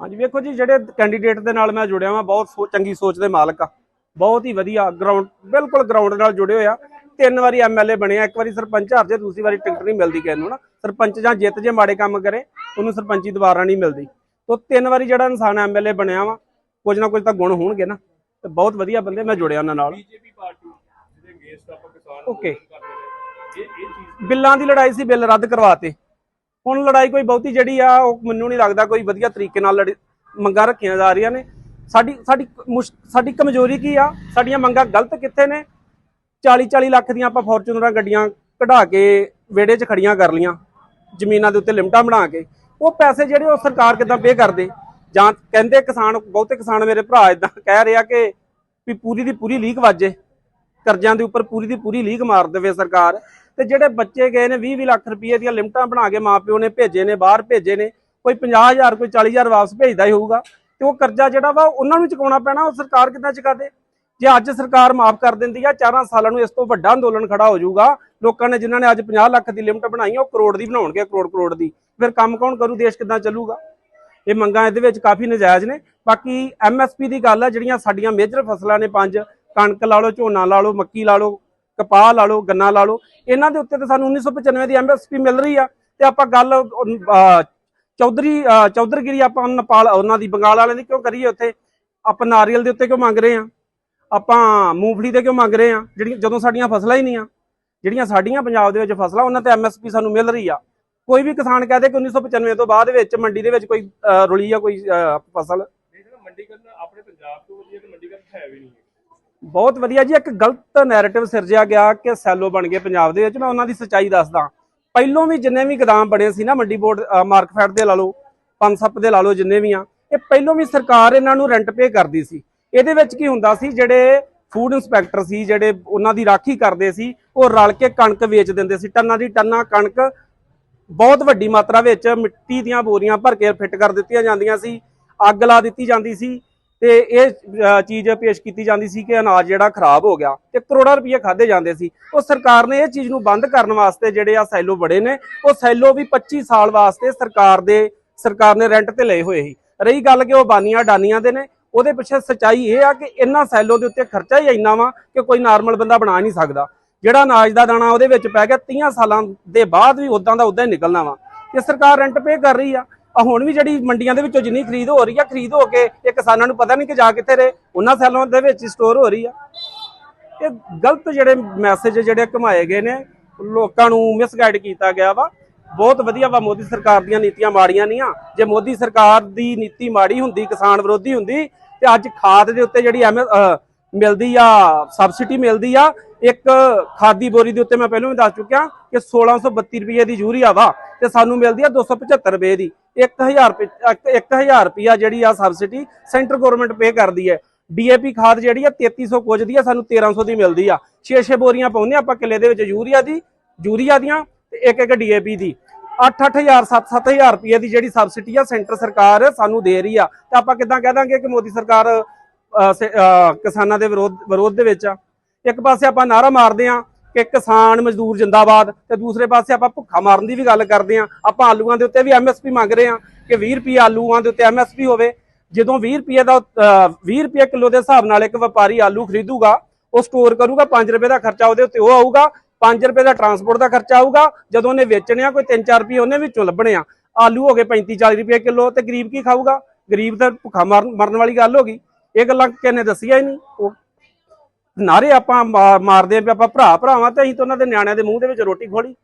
ਹਾਂਜੀ ਵੇਖੋ ਜੀ ਜਿਹੜੇ ਕੈਂਡੀਡੇਟ ਦੇ ਨਾਲ ਮੈਂ ਜੁੜਿਆ ਹਾਂ ਬਹੁਤ ਚੰਗੀ ਸੋਚ ਦੇ ਮਾਲਕ ਆ। ਬਹੁਤ ਹੀ ਵਧੀਆ ਗਰਾਊਂਡ ਬਿਲਕੁਲ ਗਰਾਊਂਡ ਨਾਲ ਜੁੜੇ ਹੋਏ ਆ। ਤਿੰਨ ਵਾਰੀ ਐਮਐਲਏ ਬਣਿਆ ਇੱਕ ਵਾਰੀ ਸਰਪੰਚ ਹਾਰ ਜੇ ਦੂਸਰੀ ਵਾਰੀ ਟਿਕਟ ਨਹੀਂ ਮਿਲਦੀ ਕਿਸੇ ਨੂੰ ਨਾ। ਸਰਪੰਚ ਜਾਂ ਜਿੱਤ ਜੇ ਮਾੜੇ ਕੰਮ ਕਰੇ ਉਹਨੂੰ ਸਰਪੰਚੀ ਦੁਬਾਰਾ ਨਹੀਂ ਮਿਲਦੀ। ਤੋਂ ਤਿੰਨ ਵਾਰੀ ਜਿਹੜਾ ਇਨਸਾਨ ਐਮਐਲਏ ਬਣਿਆ ਵਾ ਕੁਝ ਨਾ ਕੁਝ ਤਾਂ ਗੁਣ ਹੋਣਗੇ ਨਾ। ਤੇ ਬਹੁਤ ਵਧੀਆ ਬੰਦੇ ਮੈਂ ਜੁੜਿਆ ਉਹਨਾਂ ਨਾਲ। ਬੀਜੇਪੀ ਪਾਰਟੀ ਜਿਹਦੇ ਅਗੇਂਸਟ ਆਪਾਂ ਕਿਸਾਨ ਬਿੱਲਾਂ ਦੀ ਲੜਾਈ ਸੀ ਬਿੱਲ ਰੱਦ ਕਰਵਾਤੇ। ਹੁਣ ਲੜਾਈ ਕੋਈ ਬਹੁਤੀ ਜਿਹੜੀ ਆ, ਉਹ ਮੈਨੂੰ ਨਹੀਂ ਲੱਗਦਾ ਕੋਈ ਵਧੀਆ ਤਰੀਕੇ ਨਾਲ ਲੜੀ ਮੰਗਾਂ ਰੱਖੀਆਂ ਜਾ ਰਹੀਆਂ ਨੇ। ਸਾਡੀ ਸਾਡੀ ਮੁਸ਼- ਸਾਡੀ ਕਮਜ਼ੋਰੀ ਕੀ ਆ? ਸਾਡੀਆਂ ਮੰਗਾਂ ਗਲਤ ਕਿੱਥੇ ਨੇ? 40 40 ਲੱਖ ਦੀਆਂ ਆਪਾਂ ਫੋਰਚੂਨਰਾਂ ਗੱਡੀਆਂ ਕਢਾ ਕੇ ਵਿਹੜੇ 'ਚ ਖੜੀਆਂ ਕਰ ਲੀਆਂ ਜ਼ਮੀਨਾਂ ਦੇ ਉੱਤੇ ਲਿਮਟਾਂ ਬਣਾ ਕੇ। ਉਹ ਪੈਸੇ ਜਿਹੜੇ ਉਹ ਸਰਕਾਰ ਕਿਦਾਂ ਪੇ ਕਰਦੇ? ਜਾਂ ਕਹਿੰਦੇ ਕਿਸਾਨ ਬਹੁਤੇ ਕਿਸਾਨ ਮੇਰੇ ਭਰਾ ਇਦਾਂ ਕਹਿ ਰਿਹਾ ਕਿ ਵੀ ਪੂਰੀ ਦੀ ਪੂਰੀ ਲੀਕ ਵਾਜੇ। ਕਰਜ਼ਿਆਂ ਦੇ ਉੱਪਰ ਪੂਰੀ ਦੀ ਪੂਰੀ ਲੀਕ ਮਾਰ ਦੇਵੇ ਸਰਕਾਰ। ਤੇ ਜਿਹੜੇ ਬੱਚੇ ਗਏ ਨੇ 20 20 ਲੱਖ ਰੁਪਏ ਦੀਆਂ ਲਿਮਟਾਂ ਬਣਾ ਕੇ ਮਾਪਿਓ ਨੇ ਭੇਜੇ ਨੇ, ਬਾਹਰ ਭੇਜੇ ਨੇ, ਕੋਈ 50000 ਕੋਈ 40000 ਵਾਪਸ ਭੇਜਦਾ ਹੀ ਹੋਊਗਾ ਤੇ ਉਹ ਕਰਜ਼ਾ ਜਿਹੜਾ ਵਾ ਉਹਨਾਂ ਨੂੰ ਚੁਕਾਉਣਾ ਪੈਣਾ, ਉਹ ਸਰਕਾਰ ਕਿੱਦਾਂ ਚੁਕਾਦੇ ਜੇ ਅੱਜ ਸਰਕਾਰ ਮਾਫ ਕਰ ਦਿੰਦੀ ਆ, ਚਾਰਾਂ ਸਾਲਾਂ ਨੂੰ ਇਸ ਤੋਂ ਵੱਡਾ ਅੰਦੋਲਨ ਖੜਾ ਹੋ ਜਾਊਗਾ, ਲੋਕਾਂ ਨੇ ਜਿਨ੍ਹਾਂ ਨੇ ਅੱਜ 50 ਲੱਖ ਦੀ ਲਿਮਟ ਬਣਾਈ ਉਹ ਕਰੋੜ ਦੀ ਬਣਾਉਣਗੇ ਕਰੋੜ ਕਰੋੜ ਦੀ। ਫਿਰ ਕੰਮ ਕੌਣ ਕਰੂ, ਦੇਸ਼ ਕਿੱਦਾਂ ਚੱਲੂਗਾ? ਇਹ ਮੰਗਾਂ ਇਹਦੇ ਵਿੱਚ ਕਾਫੀ ਨਜਾਇਜ਼ ਨੇ। ਬਾਕੀ ਐਮਐਸਪੀ ਦੀ ਗੱਲ ਆ, ਜਿਹੜੀਆਂ ਸਾਡੀਆਂ ਮੇਜਰ ਫਸਲਾਂ ਨੇ ਪੰਜ, ਕਣਕ ਲਾ ਲਓ, ਝੋਨਾ ਲਾ ਲਓ, ਮੱਕੀ ਲਾ ਲਓ ਕਪਾਹ ਲਾ ਲਓ ਗੰਨਾ ਲਾ ਲਓ ਇਹਨਾਂ ਦੇ ਉੱਤੇ ਤਾਂ ਸਾਨੂੰ 1995 ਦੀ ਐਮਐਸਪੀ ਮਿਲ ਰਹੀ ਆ ਤੇ ਆਪਾਂ ਗੱਲ ਚੌਧਰੀ ਅਹ, ਚੌਧਰਗਿਰੀ ਆਪਾਂ ਨੇਪਾਲ ਉਹਨਾਂ ਦੀ ਬੰਗਾਲ ਵਾਲਿਆਂ ਦੀ ਕਿਉਂ ਕਰੀਏ ਉੱਥੇ? ਆਪਾਂ ਨਾਰੀਅਲ ਦੇ ਉੱਤੇ ਕਿਉਂ ਮੰਗ ਰਹੇ ਆ? ਆਪਾਂ ਮੂੰਗਫਲੀ ਦੇ ਕਿਉਂ ਮੰਗ ਰਹੇ ਆ? ਜਿਹੜੀਆਂ ਜਦੋਂ ਸਾਡੀਆਂ ਫਸਲਾਂ ਹੀ ਨਹੀਂ ਆ ਜਿਹੜੀਆਂ ਸਾਡੀਆਂ ਪੰਜਾਬ ਦੇ ਵਿੱਚ ਫਸਲਾਂ ਉਹਨਾਂ ਤੇ ਐਮਐਸਪੀ ਸਾਨੂੰ ਮਿਲ ਰਹੀ ਆ। ਕੋਈ ਵੀ ਕਿਸਾਨ ਕਹਦੇ ਕਿ 1995 ਤੋਂ ਬਾਅਦ ਵਿੱਚ ਮੰਡੀ ਦੇ ਵਿੱਚ ਕੋਈ ਰੁਲੀ ਆ ਕੋਈ ਫਸਲ। ਇਹ ਜਿਹੜਾ ਆਪਣੇ ਪੰਜਾਬ ਤੋਂ ਵਧੀਆ ਤੇ ਮੰਡੀਕਰਨ ਹੈ ਵੀ ਨਹੀਂ। ਬਹੁਤ ਵਧੀਆ ਜੀ, ਇੱਕ ਗਲਤ ਨੈਰੇਟਿਵ ਸਿਰਜਿਆ ਗਿਆ ਕਿ ਸੈਲੋ ਬਣ ਗਏ ਪੰਜਾਬ ਦੇ ਵਿੱਚ। ਮੈਂ ਉਹਨਾਂ ਦੀ ਸੱਚਾਈ ਦੱਸਦਾ। ਪਹਿਲੋਂ ਵੀ ਜਿੰਨੇ ਵੀ ਗਦਾਮ ਬਣੇ ਸੀ ਨਾ, ਮੰਡੀ ਬੋਰਡ ਮਾਰਕਫੈਟ ਦੇ ਲਾ ਲਓ ਪੰਸਪ ਦੇ ਲਾ ਲਓ, ਜਿੰਨੇ ਵੀ ਆ, ਇਹ ਪਹਿਲੋਂ ਵੀ ਸਰਕਾਰ ਇਹਨਾਂ ਨੂੰ ਰੈਂਟ ਪੇ ਕਰਦੀ ਸੀ। ਇਹਦੇ ਵਿੱਚ ਕੀ ਹੁੰਦਾ ਸੀ, ਜਿਹੜੇ ਫੂਡ ਇੰਸਪੈਕਟਰ ਸੀ, ਜਿਹੜੇ ਉਹਨਾਂ ਦੀ ਰਾਖੀ ਕਰਦੇ ਸੀ, ਉਹ ਰਲ ਕੇ ਕਣਕ ਵੇਚ ਦਿੰਦੇ ਸੀ। ਟੰਨਾਂ ਦੀ ਟੰਨਾਂ ਕਣਕ ਬਹੁਤ ਵੱਡੀ ਮਾਤਰਾ ਵਿੱਚ ਮਿੱਟੀ ਦੀਆਂ ਬੋਰੀਆਂ ਭਰ ਕੇ ਫਿੱਟ ਕਰ ਦਿੱਤੀਆਂ ਜਾਂਦੀਆਂ ਸੀ, ਅੱਗ ਲਾ ਦਿੱਤੀ ਜਾਂਦੀ ਸੀ। ਤੇ ਇਹ ਚੀਜ਼ ਪੇਸ਼ ਕੀਤੀ ਜਾਂਦੀ ਸੀ ਕਿ ਅਨਾਜ ਜਿਹੜਾ ਖਰਾਬ ਹੋ ਗਿਆ ਤੇ ਕਰੋੜਾਂ ਰੁਪਏ ਖਾਦੇ ਜਾਂਦੇ ਸੀ। ਉਹ ਸਰਕਾਰ ਨੇ ਇਹ ਚੀਜ਼ ਨੂੰ ਬੰਦ ਕਰਨ ਵਾਸਤੇ ਜਿਹੜੇ ਆ ਸੈਲੋ ਬੜੇ ਨੇ, ਉਹ ਸੈਲੋ ਵੀ 25 ਸਾਲ ਵਾਸਤੇ ਸਰਕਾਰ ਦੇ, ਸਰਕਾਰ ਨੇ ਰੈਂਟ ਤੇ ਲਏ ਹੋਏ ਸੀ। ਰਹੀ ਗੱਲ ਕਿ ਉਹ ਬਾਨੀਆਂ ਡਾਨੀਆਂ ਦੇ ਨੇ, ਉਹਦੇ ਪਿੱਛੇ ਸਚਾਈ ਇਹ ਆ ਕਿ ਇਹਨਾਂ ਸੈਲੋ ਦੇ ਉੱਤੇ ਖਰਚਾ ਹੀ ਇੰਨਾ ਵਾ ਕਿ ਕੋਈ ਨਾਰਮਲ ਬੰਦਾ ਬਣਾ ਨਹੀਂ ਸਕਦਾ। ਜਿਹੜਾ ਅਨਾਜ ਦਾ ਦਾਣਾ ਉਹਦੇ ਵਿੱਚ ਪੈ ਗਿਆ 30 ਸਾਲਾਂ ਦੇ ਬਾਅਦ ਵੀ ਉਦਾਂ ਦਾ ਉਦਾਂ ਹੀ ਨਿਕਲਣਾ ਵਾ। ਤੇ ਸਰਕਾਰ ਰੈਂਟ ਪੇ ਕਰ ਰਹੀ ਆ। ਆ ਹੁਣ ਵੀ ਜਿਹੜੀ ਮੰਡੀਆਂ ਦੇ ਵਿੱਚੋਂ ਜਿੰਨੀ ਖਰੀਦ ਹੋ ਰਹੀ ਆ, ਖਰੀਦ ਹੋ ਕੇ ਇਹ ਕਿਸਾਨਾਂ ਨੂੰ ਪਤਾ ਨਹੀਂ ਕਿ ਜਾ ਕਿੱਥੇ ਰਹੇ, ਉਹਨਾਂ ਸੈਲਾਂ ਦੇ ਵਿੱਚ ਸਟੋਰ ਹੋ ਰਹੀ ਆ। ਇਹ ਗਲਤ ਜਿਹੜੇ ਮੈਸੇਜ ਜਿਹੜੇ ਘਮਾਏ ਗਏ ਨੇ, ਲੋਕਾਂ ਨੂੰ ਮਿਸਗਾਈਡ ਕੀਤਾ ਗਿਆ ਵਾ। ਬਹੁਤ ਵਧੀਆ ਵਾ ਮੋਦੀ ਸਰਕਾਰ ਦੀਆਂ ਨੀਤੀਆਂ ਮਾੜੀਆਂ ਨਹੀਂ ਆ ਜੇ ਮੋਦੀ ਸਰਕਾਰ ਦੀ ਨੀਤੀ ਮਾੜੀ ਹੁੰਦੀ, ਕਿਸਾਨ ਵਿਰੋਧੀ ਹੁੰਦੀ, ਤੇ ਅੱਜ ਖਾਦ ਦੇ ਉੱਤੇ ਜਿਹੜੀ ਐਮ ਮਿਲਦੀ ਆ ਸਬਸਿਡੀ ਮਿਲਦੀ ਆ, ਇੱਕ ਖਾਦੀ ਬੋਰੀ ਦੇ ਉੱਤੇ ਮੈਂ ਪਹਿਲਾਂ ਵੀ ਦੱਸ ਚੁੱਕਿਆ ਕਿ 1632 ਰੁਪਏ ਦੀ ਯੂਰੀਆ ਵਾ, ਤੇ ਸਾਨੂੰ ਮਿਲਦੀ ਆ 275 ਰੁਪਏ ਦੀ। 1000 ਰੁਪਏ 1000 ਰੁਪਿਆ ਜਿਹੜੀ ਆ ਸਬਸਿਡੀ ਸੈਂਟਰ ਗਵਰਨਮੈਂਟ ਪੇ ਕਰਦੀ ਹੈ। ਡੀਏਪੀ ਖਾਦ ਜਿਹੜੀ ਆ 3300 ਕੁਝ ਦੀ ਆ, ਸਾਨੂੰ 1300 ਦੀ ਮਿਲਦੀ ਆ। 6-6 ਬੋਰੀਆਂ ਪਾਉਂਦੇ ਆਪਾਂ ਕਿੱਲੇ ਦੇ ਵਿੱਚ, ਯੂਰੀਆ ਦੀ, ਯੂਰੀਆ ਦੀਆਂ ਤੇ ਇੱਕ ਇੱਕ ਡੀਏਪੀ ਦੀ। 8-8000 7-7000 ਰੁਪਏ ਦੀ ਜਿਹੜੀ ਸਬਸਿਡੀ ਆ ਸੈਂਟਰ ਸਰਕਾਰ ਸਾਨੂੰ ਦੇ ਰਹੀ ਆ। ਤੇ ਆਪਾਂ ਕਿਦਾਂ ਕਹਿ ਦਾਂਗੇ ਕਿ ਮੋਦੀ ਸਰਕਾਰ ਸ- ਕਿਸਾਨਾਂ ਦੇ ਵਿਰੋਧ ਵਿਰੋਧ ਦੇ ਵਿੱਚ ਆ। ਇੱਕ ਪਾਸੇ ਆਪਾਂ ਨਾਰਾ ਮਾਰਦੇ ਆ ਕਿ ਕਿਸਾਨ ਮਜ਼ਦੂਰ ਜਿੰਦਾਬਾਦ ਤੇ ਦੂਸਰੇ ਪਾਸੇ ਆਪਾਂ ਭੁੱਖਾ ਮਾਰਨ ਦੀ ਵੀ ਗੱਲ ਕਰਦੇ ਆ ਆਪਾਂ ਆਲੂਆਂ ਦੇ ਉੱਤੇ ਵੀ ਐਮਐਸਪੀ ਮੰਗ ਰਹੇ ਆ ਕਿ 20 ਰੁਪਏ ਆਲੂਆਂ ਦੇ ਉੱਤੇ ਐਮਐਸਪੀ ਹੋਵੇ। ਜਦੋਂ 20 ਰੁਪਏ ਦਾ ਅਹ, 20 ਰੁਪਏ ਕਿਲੋ ਦੇ ਹਿਸਾਬ ਨਾਲ ਇੱਕ ਵਪਾਰੀ ਆਲੂ ਖਰੀਦੂਗਾ ਉਹ ਸਟੋਰ ਕਰੂਗਾ 5 ਰੁਪਏ ਦਾ ਖਰਚਾ ਉਹਦੇ ਉੱਤੇ ਉਹ ਆਊਗਾ 5 ਰੁਪਏ ਦਾ ਟਰਾਂਸਪੋਰਟ ਦਾ ਖਰਚਾ ਆਊਗਾ ਜਦੋਂ ਉਹਨੇ ਵੇਚਣੇ ਆ ਕੋਈ 3-4 ਰੁਪਏ ਉਹਨੇ ਵਿੱਚੋਂ ਲੱਭਣੇ ਆ। ਆਲੂ ਹੋ ਗਏ 35-40 ਰੁਪਏ ਕਿਲੋ ਤੇ ਗਰੀਬ ਕੀ ਖਾਊਗਾ? ਗਰੀਬ ਤਾਂ ਭੁੱਖਾ ਮਰਨ ਮਰਨ ਵਾਲੀ ਗੱਲ ਹੋ ਗਈ। ਇਹ ਗੱਲਾਂ ਕਿਹਨੇ ਦੱਸੀਆਂ ਹੀ ਨਹੀਂ ਉਹ ਨਾਰੇ ਆਪਾਂ ਮਾਰਦੇ ਆ ਵੀ ਆਪਾਂ ਭਰਾ ਭਰਾਵਾਂ ਤੇ ਅਸੀਂ ਤਾਂ ਉਹਨਾਂ ਦੇ ਨਿਆਣਿਆਂ ਦੇ ਮੂੰਹ ਦੇ ਵਿੱਚ ਰੋਟੀ ਖੋਲੀ।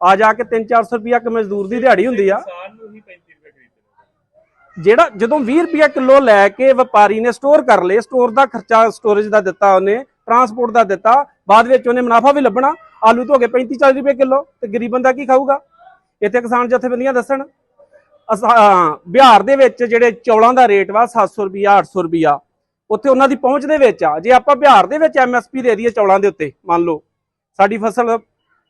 ਆ ਜਾ ਕੇ 3-400 ਰੁਪਿਆ ਇੱਕ ਮਜ਼ਦੂਰ ਦੀ ਦਿਹਾੜੀ ਹੁੰਦੀ ਆ। ਕਿਸਾਨ ਨੂੰ ਹੀ 35 ਰੁਪਏ ਖਰੀਦਦੇ ਜਿਹੜਾ ਜਦੋਂ 20 ਰੁਪਿਆ ਕਿਲੋ ਲੈ ਕੇ ਵਪਾਰੀ ਨੇ ਸਟੋਰ ਕਰ ਲਏ ਸਟੋਰ ਦਾ ਖਰਚਾ ਸਟੋਰੇਜ ਦਾ ਦਿੱਤਾ ਉਹਨੇ ਟਰਾਂਸਪੋਰਟ ਦਾ ਦਿੱਤਾ ਬਾਅਦ ਵਿੱਚ ਉਹਨੇ ਮੁਨਾਫਾ ਵੀ ਲੱਭਣਾ। ਆਲੂ ਤੋਂ ਹੋ ਗਏ 35 40 ਰੁਪਏ ਕਿਲੋ ਤੇ ਗਰੀਬ ਬੰਦਾ ਕੀ ਖਾਊਗਾ? ਇੱਥੇ ਕਿਸਾਨ ਜਥੇਬੰਦੀਆਂ ਦੱਸਣ ਬਿਹਾਰ ਦੇ ਵਿੱਚ ਜਿਹੜੇ ਚੌਲਾਂ ਦਾ ਰੇਟ ਵਾ 700 ਰੁਪਿਆ 800 ਰੁਪਿਆ ਉੱਥੇ ਉਹਨਾਂ ਦੀ ਪਹੁੰਚ ਦੇ ਵਿੱਚ ਆ। ਜੇ ਆਪਾਂ ਬਿਹਾਰ ਦੇ ਵਿੱਚ ਐਮਐਸਪੀ ਦੇ ਦਈਏ ਚੌਲਾਂ ਦੇ ਉੱਤੇ, ਮੰਨ ਲਓ, ਸਾਡੀ ਫਸਲ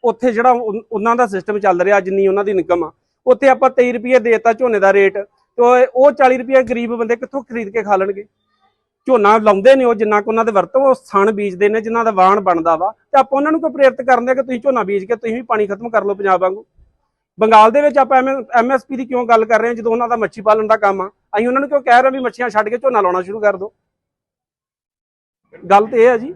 ਉੱਥੇ ਜਿਹੜਾ ਉਹਨਾਂ ਦਾ ਸਿਸਟਮ ਚੱਲ ਰਿਹਾ, ਜਿੰਨੀ ਉਹਨਾਂ ਦੀ ਇਨਕਮ ਆ, ਉੱਥੇ ਆਪਾਂ 23 ਰੁਪਏ ਦੇਤਾ ਝੋਨੇ ਦਾ ਰੇਟ ਤੇ ਉਹ- ਉਹ 40 ਰੁਪਏ ਗਰੀਬ ਬੰਦੇ ਕਿੱਥੋਂ ਖਰੀਦ ਕੇ ਖਾ ਲੈਣਗੇ? ਝੋਨਾ ਲਾਉਂਦੇ ਨੇ ਉਹ, ਜਿੰਨਾ ਕੁ ਉਹਨਾਂ ਦੇ ਵਰਤੋਂ, ਉਹ ਸਣ ਬੀਜਦੇ ਨੇ, ਜਿਨ੍ਹਾਂ ਦਾ ਵਾਣ ਬਣਦਾ ਵਾ, ਤੇ ਆਪਾਂ ਉਹਨਾਂ ਨੂੰ ਕੋਈ ਪ੍ਰੇਰਿਤ ਕਰਦੇ ਆ ਕਿ ਤੁਸੀਂ ਝੋਨਾ ਬੀਜ ਕੇ ਤੁਸੀਂ ਵੀ ਪਾਣੀ ਖਤਮ ਕਰ ਲਓ ਪੰਜਾਬ ਵਾਂਗੂ। ਬੰਗਾਲ ਦੇ ਵਿੱਚ ਆਪਾਂ ਐਮਐਸਪੀ ਦੀ ਕਿਉਂ ਗੱਲ ਕਰ ਰਹੇ ਹਾਂ, ਜਦੋਂ ਉਹਨਾਂ ਦਾ ਮੱਛੀ ਪਾਲਣ ਦਾ ਕੰਮ ਆ, ਅਸੀਂ ਉਹਨਾਂ ਨੂੰ ਕਿਉਂ ਕਹਿ ਰਹੇ ਵੀ ਮੱਛੀਆਂ ਛੱਡ ਕੇ ਝੋਨਾ ਲਾਉਣਾ ਸ਼ੁਰੂ ਕਰ ਦਿਓ। ਗੱਲ ਤੇ ਇਹ ਹੈ ਜੀ